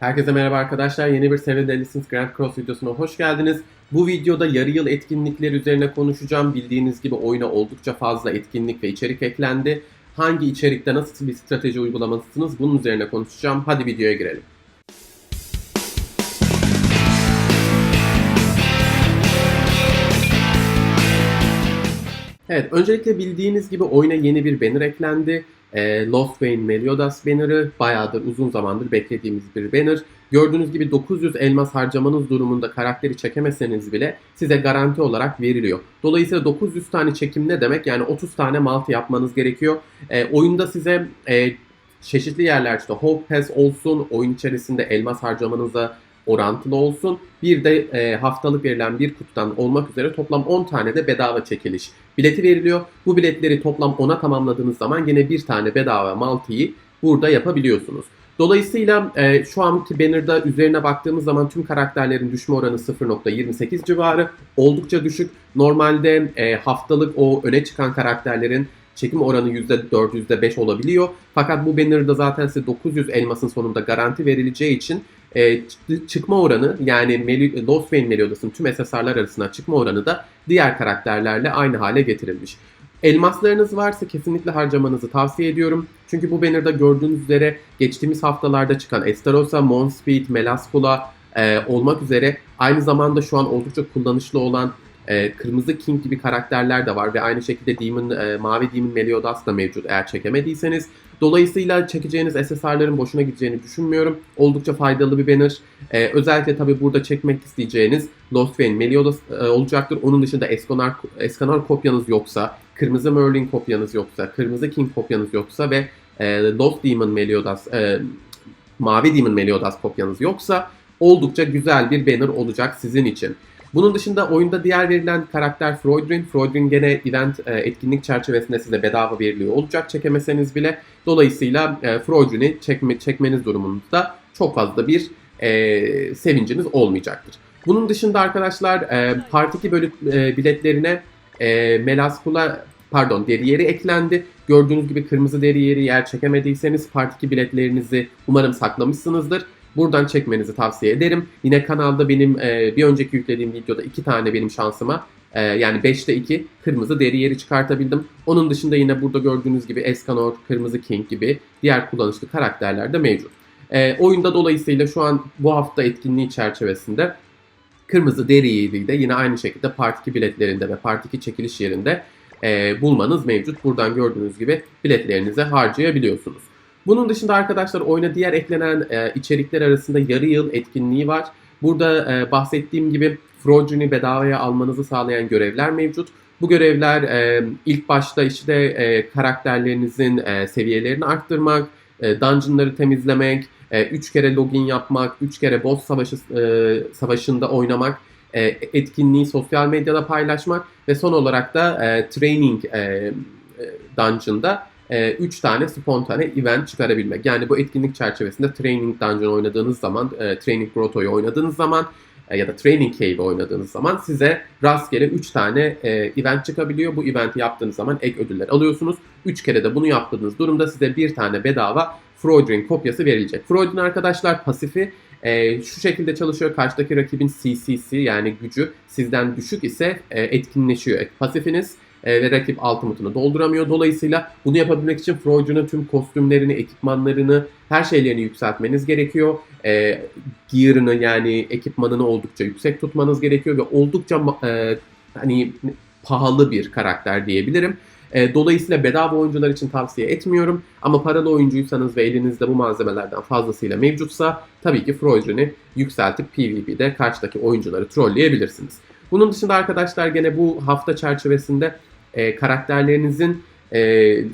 Herkese merhaba arkadaşlar. Yeni bir Seven Delisons Grand Cross videosuna hoş geldiniz. Bu videoda yarı yıl etkinlikleri üzerine konuşacağım. Bildiğiniz gibi oyuna oldukça fazla etkinlik ve içerik eklendi. Hangi içerikte nasıl bir strateji uygulamalısınız bunun üzerine konuşacağım. Hadi videoya girelim. Evet, öncelikle bildiğiniz gibi oyuna yeni bir banner eklendi. E, Lost Wayne Meliodas banner'ı bayağıdır uzun zamandır beklediğimiz bir banner. Gördüğünüz gibi 900 elmas harcamanız durumunda karakteri çekemeseniz bile size garanti olarak veriliyor. Dolayısıyla 900 tane çekim ne demek? Yani 30 tane multi yapmanız gerekiyor. E, oyunda size e, çeşitli yerler işte Hope Pass olsun, oyun içerisinde elmas harcamanıza orantılı olsun. Bir de e, haftalık verilen bir kutudan olmak üzere toplam 10 tane de bedava çekiliş bileti veriliyor. Bu biletleri toplam 10'a tamamladığınız zaman yine bir tane bedava multiyi burada yapabiliyorsunuz. Dolayısıyla e, şu anki banner'da üzerine baktığımız zaman tüm karakterlerin düşme oranı 0.28 civarı. Oldukça düşük. Normalde e, haftalık o öne çıkan karakterlerin çekim oranı %4, %5 olabiliyor. Fakat bu banner'da zaten size 900 elmasın sonunda garanti verileceği için e, çıkma oranı yani Meli, Lost Wayne Meliodas'ın tüm SSR'lar arasında çıkma oranı da diğer karakterlerle aynı hale getirilmiş. Elmaslarınız varsa kesinlikle harcamanızı tavsiye ediyorum. Çünkü bu banner'da gördüğünüz üzere geçtiğimiz haftalarda çıkan Estarossa, Monspeed, Melascola e, olmak üzere aynı zamanda şu an oldukça kullanışlı olan e, Kırmızı King gibi karakterler de var ve aynı şekilde Demon, e, Mavi Demon Meliodas da mevcut eğer çekemediyseniz. Dolayısıyla çekeceğiniz SSR'ların boşuna gideceğini düşünmüyorum. Oldukça faydalı bir banner. Ee, özellikle tabi burada çekmek isteyeceğiniz Lost Vein Meliodas e, olacaktır. Onun dışında Escanor, Escanor kopyanız yoksa, Kırmızı Merlin kopyanız yoksa, Kırmızı King kopyanız yoksa ve e, Lost Demon Meliodas, e, Mavi Demon Meliodas kopyanız yoksa oldukça güzel bir banner olacak sizin için. Bunun dışında oyunda diğer verilen karakter Freudrin. Freudrin gene event e, etkinlik çerçevesinde size bedava veriliyor olacak çekemeseniz bile. Dolayısıyla e, Freudrin'i çekme, çekmeniz durumunda çok fazla bir e, sevinciniz olmayacaktır. Bunun dışında arkadaşlar e, Part 2 bölüm e, biletlerine e, Melaskula pardon deri yeri eklendi. Gördüğünüz gibi kırmızı deri yeri yer çekemediyseniz Part 2 biletlerinizi umarım saklamışsınızdır. Buradan çekmenizi tavsiye ederim. Yine kanalda benim e, bir önceki yüklediğim videoda iki tane benim şansıma e, yani 5'te 2 kırmızı deri yeri çıkartabildim. Onun dışında yine burada gördüğünüz gibi Escanor, Kırmızı King gibi diğer kullanışlı karakterler de mevcut. E, oyunda dolayısıyla şu an bu hafta etkinliği çerçevesinde kırmızı deri yeriyi de yine aynı şekilde Part 2 biletlerinde ve Part 2 çekiliş yerinde e, bulmanız mevcut. Buradan gördüğünüz gibi biletlerinizi harcayabiliyorsunuz. Bunun dışında arkadaşlar oyuna diğer eklenen e, içerikler arasında yarı yıl etkinliği var. Burada e, bahsettiğim gibi Froggen'i bedavaya almanızı sağlayan görevler mevcut. Bu görevler e, ilk başta işte e, karakterlerinizin e, seviyelerini arttırmak, e, dungeonları temizlemek, 3 e, kere login yapmak, 3 kere boss savaşı e, savaşında oynamak, e, etkinliği sosyal medyada paylaşmak ve son olarak da e, training e, e dungeon'da 3 e, tane spontane event çıkarabilmek. Yani bu etkinlik çerçevesinde Training Dungeon oynadığınız zaman, e, Training Grotto'yu oynadığınız zaman e, ya da Training Cave oynadığınız zaman size rastgele 3 tane event çıkabiliyor. Bu eventi yaptığınız zaman ek ödüller alıyorsunuz. 3 kere de bunu yaptığınız durumda size bir tane bedava Freudrin kopyası verilecek. Freudrin arkadaşlar pasifi e, şu şekilde çalışıyor. Karşıdaki rakibin CCC yani gücü sizden düşük ise e, etkinleşiyor. Pasifiniz e, ve rakip ultimate'ını dolduramıyor. Dolayısıyla bunu yapabilmek için Freud'un tüm kostümlerini, ekipmanlarını, her şeylerini yükseltmeniz gerekiyor. E, gear'ını yani ekipmanını oldukça yüksek tutmanız gerekiyor ve oldukça e, hani pahalı bir karakter diyebilirim. E, dolayısıyla bedava oyuncular için tavsiye etmiyorum. Ama paralı oyuncuysanız ve elinizde bu malzemelerden fazlasıyla mevcutsa tabii ki Freud'unu yükseltip PvP'de karşıdaki oyuncuları trolleyebilirsiniz. Bunun dışında arkadaşlar gene bu hafta çerçevesinde e, karakterlerinizin e,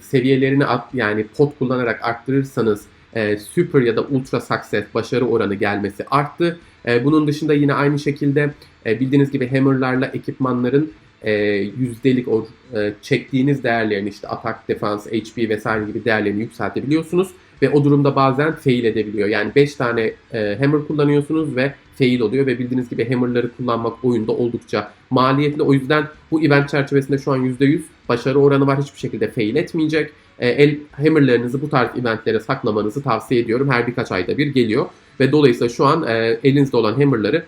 seviyelerini at, yani pot kullanarak arttırırsanız e, super ya da ultra success başarı oranı gelmesi arttı. E, bunun dışında yine aynı şekilde e, bildiğiniz gibi hammerlarla ekipmanların e, yüzdelik o e, çektiğiniz değerlerini işte atak, defans, HP vesaire gibi değerlerini yükseltebiliyorsunuz. Ve o durumda bazen fail edebiliyor. Yani 5 tane e, hammer kullanıyorsunuz ve fail oluyor ve bildiğiniz gibi hammerları kullanmak oyunda oldukça maliyetli. O yüzden bu event çerçevesinde şu an %100 başarı oranı var. Hiçbir şekilde fail etmeyecek. E, el hammerlarınızı bu tarz eventlere saklamanızı tavsiye ediyorum. Her birkaç ayda bir geliyor. ve dolayısıyla şu an e, elinizde olan hammer'ları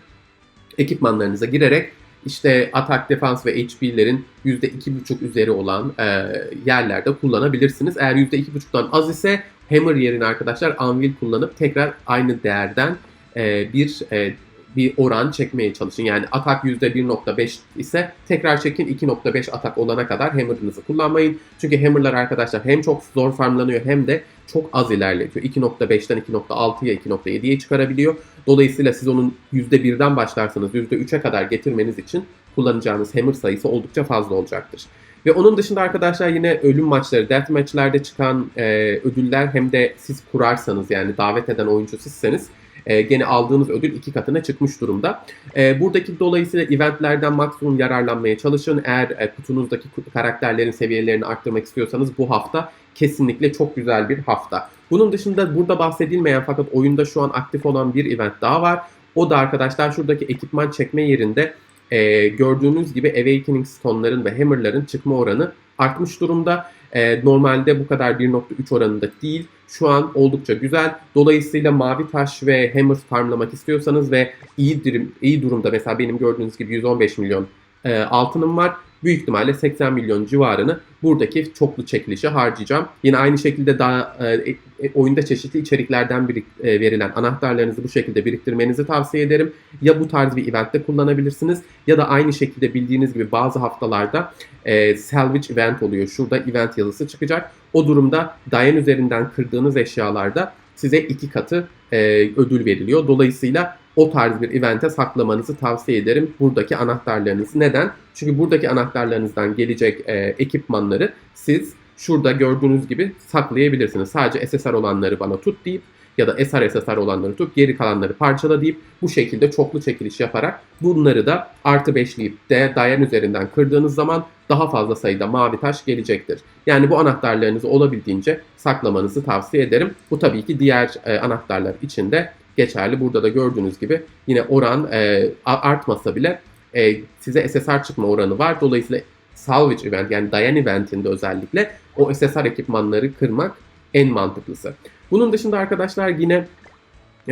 ekipmanlarınıza girerek işte atak, defans ve HP'lerin %2.5 üzeri olan e, yerlerde kullanabilirsiniz. Eğer %2.5'tan az ise Hammer yerine arkadaşlar Anvil kullanıp tekrar aynı değerden e, bir e, bir oran çekmeye çalışın. Yani atak %1.5 ise tekrar çekin 2.5 atak olana kadar hammer'ınızı kullanmayın. Çünkü hammer'lar arkadaşlar hem çok zor farmlanıyor hem de çok az ilerletiyor. 2.5'ten 2.6'ya 2.7'ye çıkarabiliyor. Dolayısıyla siz onun %1'den başlarsanız %3'e kadar getirmeniz için kullanacağınız hammer sayısı oldukça fazla olacaktır. Ve onun dışında arkadaşlar yine ölüm maçları, death match'lerde çıkan e, ödüller hem de siz kurarsanız yani davet eden oyuncu sizseniz e, gene aldığınız ödül iki katına çıkmış durumda. E, buradaki dolayısıyla eventlerden maksimum yararlanmaya çalışın. Eğer e, kutunuzdaki karakterlerin seviyelerini arttırmak istiyorsanız bu hafta kesinlikle çok güzel bir hafta. Bunun dışında burada bahsedilmeyen fakat oyunda şu an aktif olan bir event daha var. O da arkadaşlar şuradaki ekipman çekme yerinde e, gördüğünüz gibi Awakening Stone'ların ve Hammer'ların çıkma oranı artmış durumda. E, normalde bu kadar 1.3 oranında değil. Şu an oldukça güzel. Dolayısıyla mavi taş ve hammer farmlamak istiyorsanız ve iyi, iyi durumda mesela benim gördüğünüz gibi 115 milyon e, altınım var. Büyük ihtimalle 80 milyon civarını buradaki çoklu çekilişe harcayacağım. Yine aynı şekilde daha e, e, oyunda çeşitli içeriklerden e, verilen anahtarlarınızı bu şekilde biriktirmenizi tavsiye ederim. Ya bu tarz bir eventte kullanabilirsiniz ya da aynı şekilde bildiğiniz gibi bazı haftalarda e, salvage event oluyor. Şurada event yazısı çıkacak. O durumda dayan üzerinden kırdığınız eşyalarda size iki katı e, ödül veriliyor. Dolayısıyla o tarz bir evente saklamanızı tavsiye ederim buradaki anahtarlarınızı. Neden? Çünkü buradaki anahtarlarınızdan gelecek e, ekipmanları siz şurada gördüğünüz gibi saklayabilirsiniz. Sadece SSR olanları bana tut deyip ya da SR SSR olanları tut geri kalanları parçala deyip bu şekilde çoklu çekiliş yaparak bunları da artı beşleyip de dayan üzerinden kırdığınız zaman daha fazla sayıda mavi taş gelecektir. Yani bu anahtarlarınızı olabildiğince saklamanızı tavsiye ederim. Bu tabii ki diğer e, anahtarlar için de geçerli. Burada da gördüğünüz gibi yine oran e, artmasa bile e, size SSR çıkma oranı var. Dolayısıyla salvage event yani dayan eventinde özellikle o SSR ekipmanları kırmak en mantıklısı. Bunun dışında arkadaşlar yine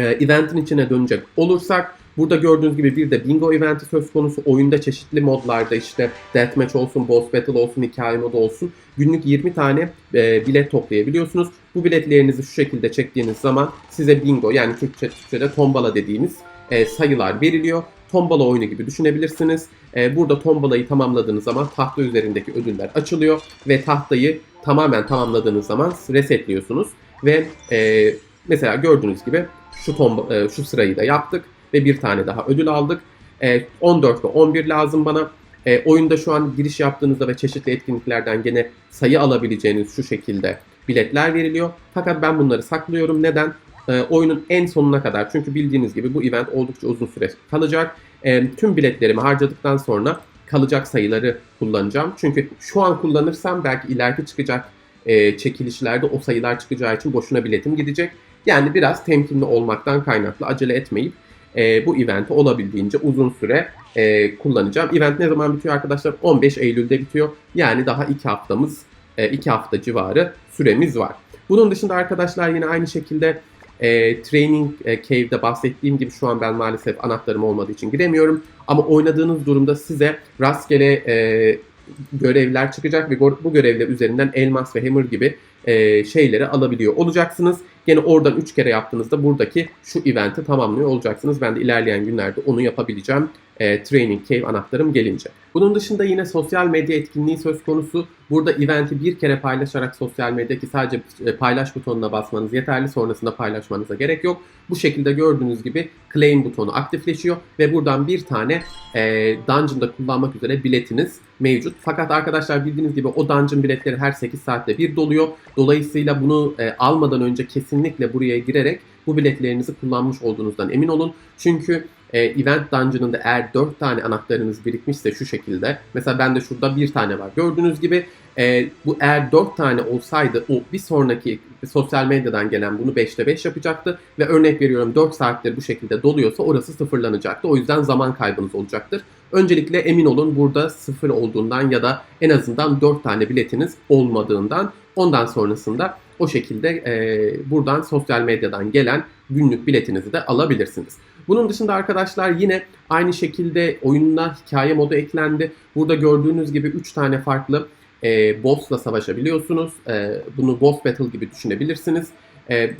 eventin içine dönecek olursak Burada gördüğünüz gibi bir de bingo eventi söz konusu. Oyunda çeşitli modlarda işte deathmatch olsun, boss battle olsun, hikaye modu olsun. Günlük 20 tane e, bilet toplayabiliyorsunuz. Bu biletlerinizi şu şekilde çektiğiniz zaman size bingo yani Türkçe, Türkçe'de tombala dediğimiz e, sayılar veriliyor. Tombala oyunu gibi düşünebilirsiniz. E, burada tombalayı tamamladığınız zaman tahta üzerindeki ödüller açılıyor ve tahtayı tamamen tamamladığınız zaman resetliyorsunuz ve e, mesela gördüğünüz gibi şu tomba, e, şu sırayı da yaptık ve bir tane daha ödül aldık. E, 14 ve 11 lazım bana. E, oyunda şu an giriş yaptığınızda ve çeşitli etkinliklerden gene sayı alabileceğiniz şu şekilde biletler veriliyor. Fakat ben bunları saklıyorum. Neden? E, oyunun en sonuna kadar. Çünkü bildiğiniz gibi bu event oldukça uzun süre kalacak. E, tüm biletlerimi harcadıktan sonra kalacak sayıları kullanacağım. Çünkü şu an kullanırsam belki ileriki çıkacak e, çekilişlerde o sayılar çıkacağı için boşuna biletim gidecek. Yani biraz temkinli olmaktan kaynaklı acele etmeyip e, bu eventi olabildiğince uzun süre e, kullanacağım. Event ne zaman bitiyor arkadaşlar? 15 Eylül'de bitiyor. Yani daha 2 haftamız, 2 e, hafta civarı süremiz var. Bunun dışında arkadaşlar yine aynı şekilde e, Training e, Cave'de bahsettiğim gibi şu an ben maalesef anahtarım olmadığı için giremiyorum. Ama oynadığınız durumda size rastgele e, görevler çıkacak ve bu görevler üzerinden elmas ve hammer gibi e, şeyleri alabiliyor olacaksınız. Yine oradan 3 kere yaptığınızda buradaki şu eventi tamamlıyor olacaksınız. Ben de ilerleyen günlerde onu yapabileceğim e, Training Cave anahtarım gelince. Bunun dışında yine sosyal medya etkinliği söz konusu. Burada eventi bir kere paylaşarak sosyal medyadaki sadece e, paylaş butonuna basmanız yeterli. Sonrasında paylaşmanıza gerek yok. Bu şekilde gördüğünüz gibi claim butonu aktifleşiyor ve buradan bir tane e, dungeon'da kullanmak üzere biletiniz mevcut. Fakat arkadaşlar bildiğiniz gibi o dungeon biletleri her 8 saatte bir doluyor. Dolayısıyla bunu e, almadan önce kesinlikle buraya girerek bu biletlerinizi kullanmış olduğunuzdan emin olun. Çünkü e, Event Dungeon'ında eğer 4 tane anahtarınız birikmişse şu şekilde. Mesela bende şurada bir tane var. Gördüğünüz gibi e, bu eğer 4 tane olsaydı o bir sonraki sosyal medyadan gelen bunu 5'te 5 yapacaktı. Ve örnek veriyorum 4 saattir bu şekilde doluyorsa orası sıfırlanacaktı. O yüzden zaman kaybınız olacaktır. Öncelikle emin olun burada sıfır olduğundan ya da en azından 4 tane biletiniz olmadığından. Ondan sonrasında o şekilde e, buradan sosyal medyadan gelen günlük biletinizi de alabilirsiniz. Bunun dışında arkadaşlar yine aynı şekilde oyununa hikaye modu eklendi. Burada gördüğünüz gibi 3 tane farklı e, boss'la savaşabiliyorsunuz. E, bunu boss battle gibi düşünebilirsiniz. E,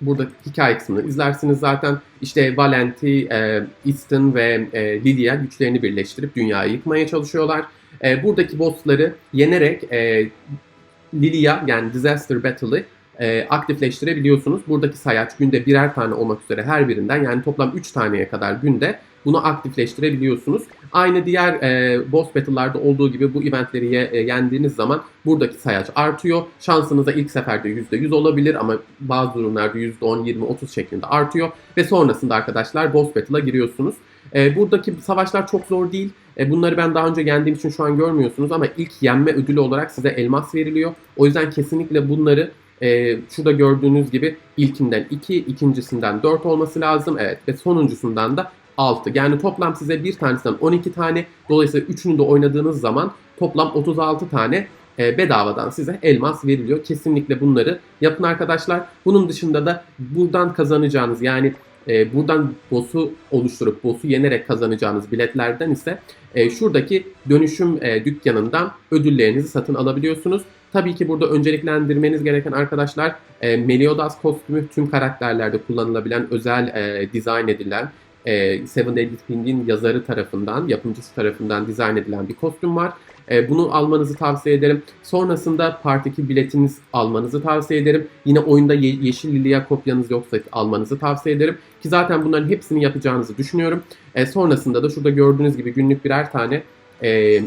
burada hikaye kısmını izlersiniz zaten. İşte Valenti, e, Easton ve e, Lydia güçlerini birleştirip dünyayı yıkmaya çalışıyorlar. E, buradaki bossları yenerek e, Lilia yani Disaster Battle'ı e, aktifleştirebiliyorsunuz. Buradaki sayaç günde birer tane olmak üzere her birinden yani toplam 3 taneye kadar günde bunu aktifleştirebiliyorsunuz. Aynı diğer e, boss battle'larda olduğu gibi bu eventleri ye, e, yendiğiniz zaman buradaki sayaç artıyor. Şansınıza ilk seferde %100 olabilir ama bazı durumlarda %10, 20, 30 şeklinde artıyor. Ve sonrasında arkadaşlar boss battle'a giriyorsunuz. E, buradaki savaşlar çok zor değil. E, bunları ben daha önce yendiğim için şu an görmüyorsunuz ama ilk yenme ödülü olarak size elmas veriliyor. O yüzden kesinlikle bunları e, şurada gördüğünüz gibi ilkinden 2, ikincisinden 4 olması lazım. Evet ve sonuncusundan da 6. Yani toplam size bir tanesinden 12 tane. Dolayısıyla üçünü de oynadığınız zaman toplam 36 tane e, bedavadan size elmas veriliyor. Kesinlikle bunları yapın arkadaşlar. Bunun dışında da buradan kazanacağınız yani e, buradan boss'u oluşturup boss'u yenerek kazanacağınız biletlerden ise e, şuradaki dönüşüm e, dükkanından ödüllerinizi satın alabiliyorsunuz. Tabii ki burada önceliklendirmeniz gereken arkadaşlar e, Meliodas kostümü tüm karakterlerde kullanılabilen özel e, dizayn edilen e, Seven Deadly Sins yazarı tarafından, yapımcısı tarafından dizayn edilen bir kostüm var. E, bunu almanızı tavsiye ederim. Sonrasında Part 2 biletiniz almanızı tavsiye ederim. Yine oyunda ye- Yeşil Lilia kopyanız yoksa almanızı tavsiye ederim. Ki zaten bunların hepsini yapacağınızı düşünüyorum. E, sonrasında da şurada gördüğünüz gibi günlük birer tane e,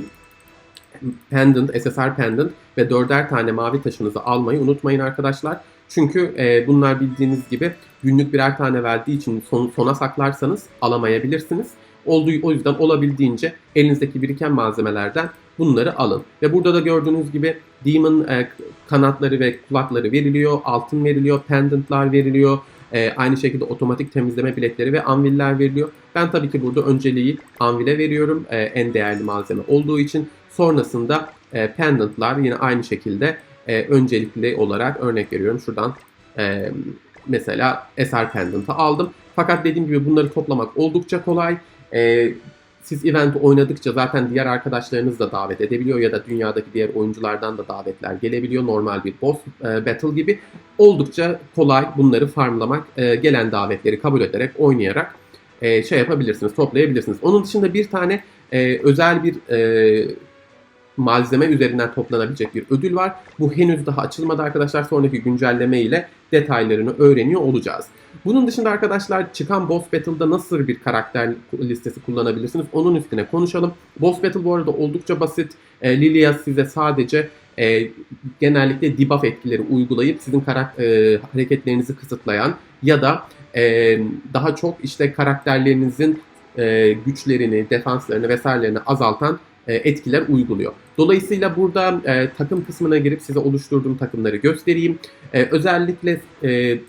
pendant, SSR pendant ve dörder tane mavi taşınızı almayı unutmayın arkadaşlar. Çünkü e, bunlar bildiğiniz gibi günlük birer tane verdiği için son, sona saklarsanız alamayabilirsiniz. Olduğu, o yüzden olabildiğince elinizdeki biriken malzemelerden bunları alın. Ve burada da gördüğünüz gibi Demon e, kanatları ve kulakları veriliyor, altın veriliyor, pendantlar veriliyor. E, aynı şekilde otomatik temizleme biletleri ve anviller veriliyor. Ben tabii ki burada önceliği anvile veriyorum e, en değerli malzeme olduğu için. Sonrasında e, pendantlar yine aynı şekilde e, öncelikli olarak örnek veriyorum. Şuradan e, mesela SR pendant'ı aldım. Fakat dediğim gibi bunları toplamak oldukça kolay. E, siz event oynadıkça zaten diğer arkadaşlarınız da davet edebiliyor ya da dünyadaki diğer oyunculardan da davetler gelebiliyor. Normal bir boss e, battle gibi. Oldukça kolay bunları farmlamak, e, gelen davetleri kabul ederek, oynayarak e, şey yapabilirsiniz, toplayabilirsiniz. Onun dışında bir tane e, özel bir e, malzeme üzerinden toplanabilecek bir ödül var. Bu henüz daha açılmadı arkadaşlar. Sonraki güncelleme ile detaylarını öğreniyor olacağız. Bunun dışında arkadaşlar çıkan Boss Battle'da nasıl bir karakter listesi kullanabilirsiniz? Onun üstüne konuşalım. Boss Battle bu arada oldukça basit. E, Lilia size sadece e, genellikle debuff etkileri uygulayıp sizin karak- e, hareketlerinizi kısıtlayan ya da e, daha çok işte karakterlerinizin e, güçlerini, defanslarını vesairelerini azaltan e, etkiler uyguluyor. Dolayısıyla burada e, takım kısmına girip size oluşturduğum takımları göstereyim. E, özellikle e,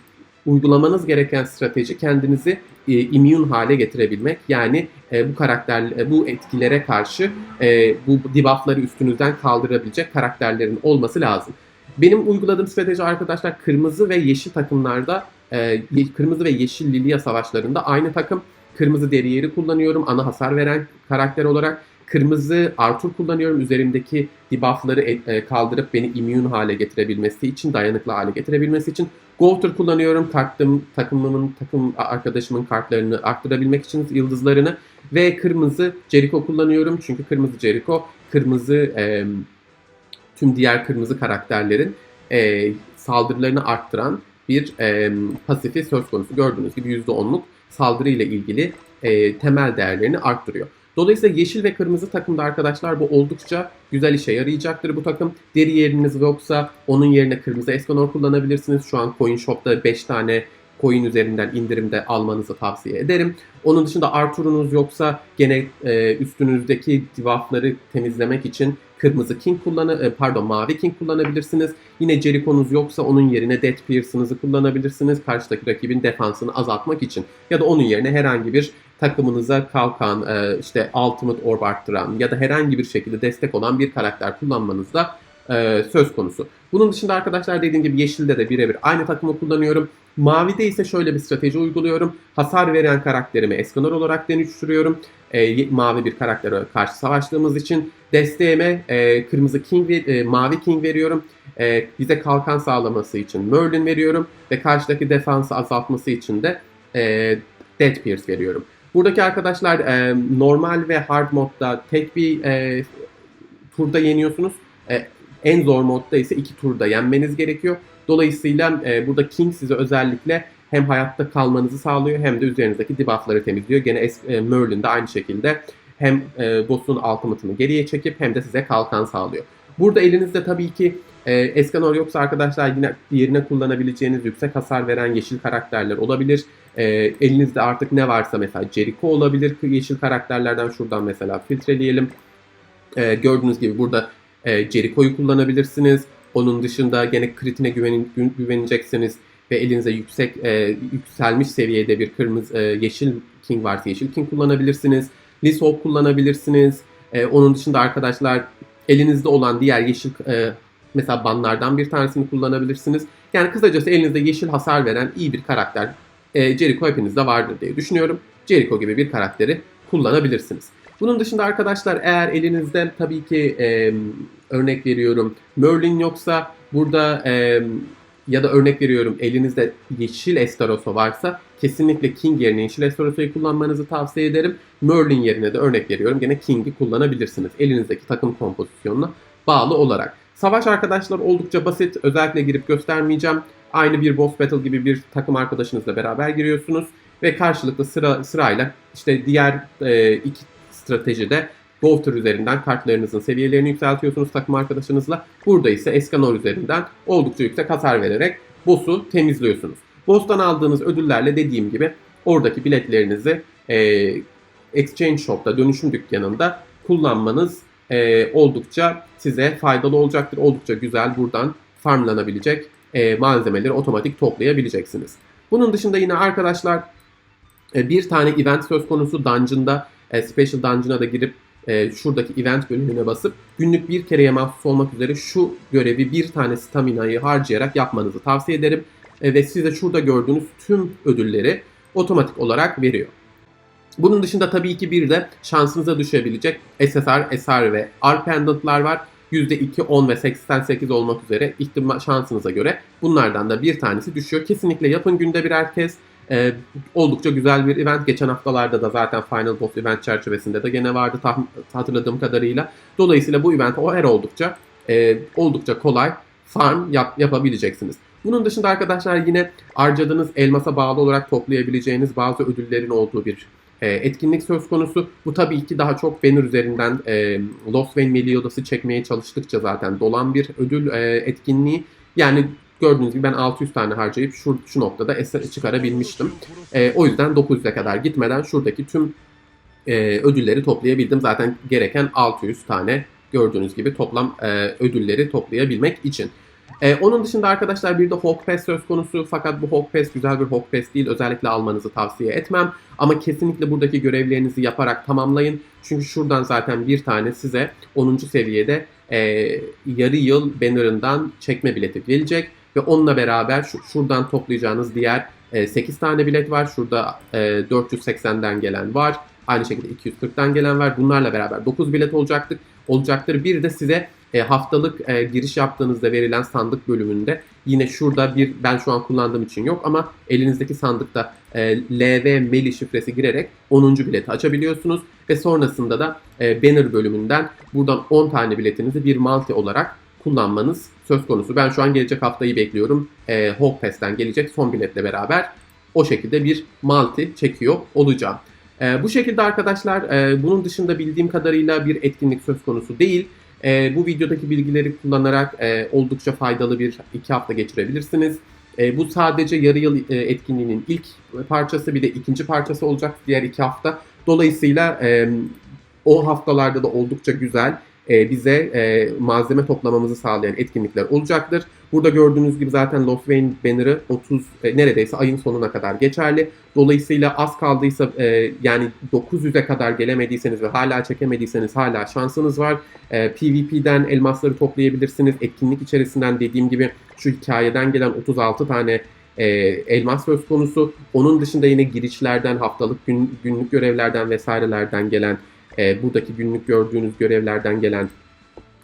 uygulamanız gereken strateji kendinizi e, immün hale getirebilmek. Yani e, bu karakter e, bu etkilere karşı e, bu debuffları üstünüzden kaldırabilecek karakterlerin olması lazım. Benim uyguladığım strateji arkadaşlar kırmızı ve yeşil takımlarda e, kırmızı ve yeşil Lilia savaşlarında aynı takım. Kırmızı deriyeri kullanıyorum ana hasar veren karakter olarak. Kırmızı Arthur kullanıyorum. Üzerimdeki debuffları e, e, kaldırıp beni immün hale getirebilmesi için, dayanıklı hale getirebilmesi için. Golter kullanıyorum. Taktım takımımın, takım arkadaşımın kartlarını arttırabilmek için yıldızlarını. Ve kırmızı Jericho kullanıyorum. Çünkü kırmızı Jericho, kırmızı e, tüm diğer kırmızı karakterlerin e, saldırılarını arttıran bir e, pasifi söz konusu. Gördüğünüz gibi %10'luk saldırı ile ilgili e, temel değerlerini arttırıyor. Dolayısıyla yeşil ve kırmızı takımda arkadaşlar bu oldukça güzel işe yarayacaktır bu takım. Deri yeriniz yoksa onun yerine kırmızı Escanor kullanabilirsiniz. Şu an Coin Shop'ta 5 tane coin üzerinden indirimde almanızı tavsiye ederim. Onun dışında Arthur'unuz yoksa gene e, üstünüzdeki debuffları temizlemek için kırmızı King kullanı e, pardon mavi King kullanabilirsiniz. Yine Jericho'nuz yoksa onun yerine Death Pierce'ınızı kullanabilirsiniz. Karşıdaki rakibin defansını azaltmak için. Ya da onun yerine herhangi bir takımınıza kalkan, e, işte Ultimate Orb arttıran ya da herhangi bir şekilde destek olan bir karakter kullanmanız da e, söz konusu. Bunun dışında arkadaşlar dediğim gibi yeşilde de birebir aynı takımı kullanıyorum. Mavide ise şöyle bir strateji uyguluyorum. Hasar veren karakterimi Escanor olarak dönüştürüyorum. E, mavi bir karaktere karşı savaştığımız için desteğime e, kırmızı king ve e, mavi king veriyorum. E, bize kalkan sağlaması için Merlin veriyorum ve karşıdaki defansı azaltması için de e, Death Pierce veriyorum. Buradaki arkadaşlar e, normal ve hard modda tek bir e, turda yeniyorsunuz. E, en zor modda ise iki turda yenmeniz gerekiyor. Dolayısıyla e, burada King size özellikle hem hayatta kalmanızı sağlıyor hem de üzerinizdeki debuffları temizliyor. Gene e, Merlin de aynı şekilde hem e, boss'un ultimate'ını geriye çekip hem de size kalkan sağlıyor. Burada elinizde tabii ki e, Escanor yoksa arkadaşlar yine yerine kullanabileceğiniz yüksek hasar veren yeşil karakterler olabilir. E, elinizde artık ne varsa mesela Jericho olabilir yeşil karakterlerden şuradan mesela filtreleyelim. E, gördüğünüz gibi burada e, Jericho'yu kullanabilirsiniz. Onun dışında gene kritine güvenin, gü- güveneceksiniz ve elinize yüksek e, yükselmiş seviyede bir kırmızı e, yeşil king varsa yeşil king kullanabilirsiniz. Lissop kullanabilirsiniz. E, onun dışında arkadaşlar elinizde olan diğer yeşil e, mesela banlardan bir tanesini kullanabilirsiniz. Yani kısacası elinizde yeşil hasar veren iyi bir karakter e, Jericho hepinizde vardır diye düşünüyorum. Jericho gibi bir karakteri kullanabilirsiniz. Bunun dışında arkadaşlar eğer elinizde tabii ki e, örnek veriyorum Merlin yoksa burada e, ya da örnek veriyorum elinizde yeşil Estarosso varsa kesinlikle King yerine yeşil Estarosso'yu kullanmanızı tavsiye ederim. Merlin yerine de örnek veriyorum gene King'i kullanabilirsiniz. Elinizdeki takım kompozisyonuna bağlı olarak. Savaş arkadaşlar oldukça basit. Özellikle girip göstermeyeceğim. Aynı bir boss battle gibi bir takım arkadaşınızla beraber giriyorsunuz ve karşılıklı sıra sırayla işte diğer e, iki stratejide Golter üzerinden kartlarınızın seviyelerini yükseltiyorsunuz takım arkadaşınızla. Burada ise Escanor üzerinden oldukça yüksek hasar vererek boss'u temizliyorsunuz. Boss'tan aldığınız ödüllerle dediğim gibi oradaki biletlerinizi e, Exchange Shop'ta dönüşüm dükkanında kullanmanız e, oldukça size faydalı olacaktır. Oldukça güzel buradan farmlanabilecek e, malzemeleri otomatik toplayabileceksiniz. Bunun dışında yine arkadaşlar e, bir tane event söz konusu dungeon'da e, Special Dungeon'a da girip e, şuradaki event bölümüne basıp günlük bir kereye mahsus olmak üzere şu görevi bir tane stamina'yı harcayarak yapmanızı tavsiye ederim. E, ve size şurada gördüğünüz tüm ödülleri otomatik olarak veriyor. Bunun dışında tabii ki bir de şansınıza düşebilecek SSR, SR ve R pendantlar var. %2, 10 ve 88 olmak üzere ihtimal şansınıza göre bunlardan da bir tanesi düşüyor. Kesinlikle yapın günde birer kez. Ee, oldukça güzel bir event. Geçen haftalarda da zaten Final Boss event çerçevesinde de gene vardı hatırladığım kadarıyla. Dolayısıyla bu event o her oldukça e, oldukça kolay farm yap- yapabileceksiniz. Bunun dışında arkadaşlar yine harcadığınız elmasa bağlı olarak toplayabileceğiniz bazı ödüllerin olduğu bir etkinlik söz konusu. Bu tabii ki daha çok banner üzerinden e, Lost Vein Meliodas çekmeye çalıştıkça zaten dolan bir ödül e, etkinliği. Yani gördüğünüz gibi ben 600 tane harcayıp şu, şu noktada eser çıkarabilmiştim. E, o yüzden 900'e kadar gitmeden şuradaki tüm e, ödülleri toplayabildim. Zaten gereken 600 tane gördüğünüz gibi toplam e, ödülleri toplayabilmek için. E, onun dışında arkadaşlar bir de Hawk Pass söz konusu fakat bu Hawk Pass güzel bir Hawk Pass değil. Özellikle almanızı tavsiye etmem. Ama kesinlikle buradaki görevlerinizi yaparak tamamlayın. Çünkü şuradan zaten bir tane size 10. seviyede e, yarı yıl bannerından çekme bileti gelecek. Ve onunla beraber şu, şuradan toplayacağınız diğer e, 8 tane bilet var. Şurada e, 480'den gelen var. Aynı şekilde 240'tan gelen var. Bunlarla beraber 9 bilet olacaktır. Olacaktır. Bir de size e, haftalık e, giriş yaptığınızda verilen sandık bölümünde yine şurada bir ben şu an kullandığım için yok ama elinizdeki sandıkta e, LV Meli şifresi girerek 10. bileti açabiliyorsunuz ve sonrasında da e, banner bölümünden buradan 10 tane biletinizi bir multi olarak kullanmanız söz konusu. Ben şu an gelecek haftayı bekliyorum. E, Pass'ten gelecek son biletle beraber o şekilde bir multi çekiyor olacağım. Bu şekilde arkadaşlar bunun dışında bildiğim kadarıyla bir etkinlik söz konusu değil. E, bu videodaki bilgileri kullanarak e, oldukça faydalı bir iki hafta geçirebilirsiniz. E, bu sadece yarı yıl e, etkinliğinin ilk parçası bir de ikinci parçası olacak diğer iki hafta. Dolayısıyla e, o haftalarda da oldukça güzel bize e, malzeme toplamamızı sağlayan etkinlikler olacaktır. Burada gördüğünüz gibi zaten Lost Vein banner'ı 30 e, neredeyse ayın sonuna kadar geçerli. Dolayısıyla az kaldıysa e, yani 900'e kadar gelemediyseniz ve hala çekemediyseniz hala şansınız var. E, PvP'den elmasları toplayabilirsiniz. Etkinlik içerisinden dediğim gibi şu hikayeden gelen 36 tane e, elmas söz konusu. Onun dışında yine girişlerden, haftalık gün, günlük görevlerden vesairelerden gelen e, buradaki günlük gördüğünüz görevlerden gelen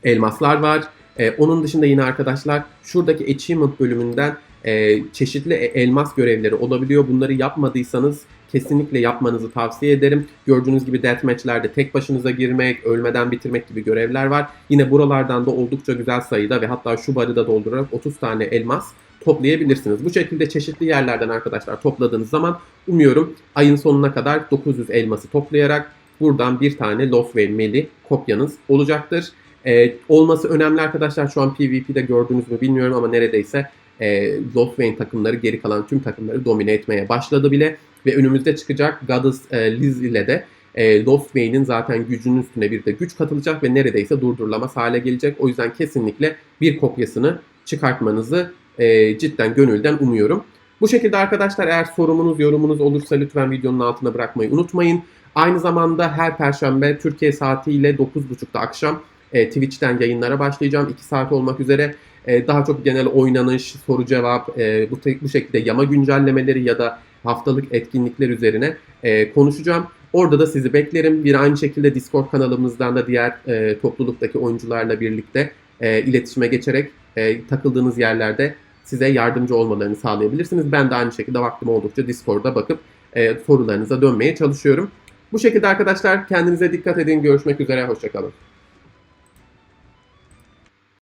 elmaslar var. E, onun dışında yine arkadaşlar şuradaki achievement bölümünden e, çeşitli e- elmas görevleri olabiliyor. Bunları yapmadıysanız kesinlikle yapmanızı tavsiye ederim. Gördüğünüz gibi deathmatchlerde tek başınıza girmek, ölmeden bitirmek gibi görevler var. Yine buralardan da oldukça güzel sayıda ve hatta şu barı da doldurarak 30 tane elmas toplayabilirsiniz. Bu şekilde çeşitli yerlerden arkadaşlar topladığınız zaman umuyorum ayın sonuna kadar 900 elması toplayarak buradan bir tane Lost ve kopyanız olacaktır. Ee, olması önemli arkadaşlar. Şu an PvP'de gördünüz mü bilmiyorum ama neredeyse e, Vein takımları geri kalan tüm takımları domine etmeye başladı bile. Ve önümüzde çıkacak Goddess e, Liz ile de e, Vein'in zaten gücünün üstüne bir de güç katılacak ve neredeyse durdurulamaz hale gelecek. O yüzden kesinlikle bir kopyasını çıkartmanızı e, cidden gönülden umuyorum. Bu şekilde arkadaşlar eğer sorumunuz, yorumunuz olursa lütfen videonun altına bırakmayı unutmayın. Aynı zamanda her perşembe Türkiye saatiyle 9.30'da akşam e, Twitch'ten yayınlara başlayacağım. 2 saat olmak üzere e, daha çok genel oynanış, soru cevap, e, bu, bu şekilde yama güncellemeleri ya da haftalık etkinlikler üzerine e, konuşacağım. Orada da sizi beklerim. Bir aynı şekilde Discord kanalımızdan da diğer e, topluluktaki oyuncularla birlikte e, iletişime geçerek e, takıldığınız yerlerde size yardımcı olmalarını sağlayabilirsiniz. Ben de aynı şekilde vaktim oldukça Discord'a bakıp e, sorularınıza dönmeye çalışıyorum. Bu şekilde arkadaşlar kendinize dikkat edin. Görüşmek üzere. Hoşçakalın.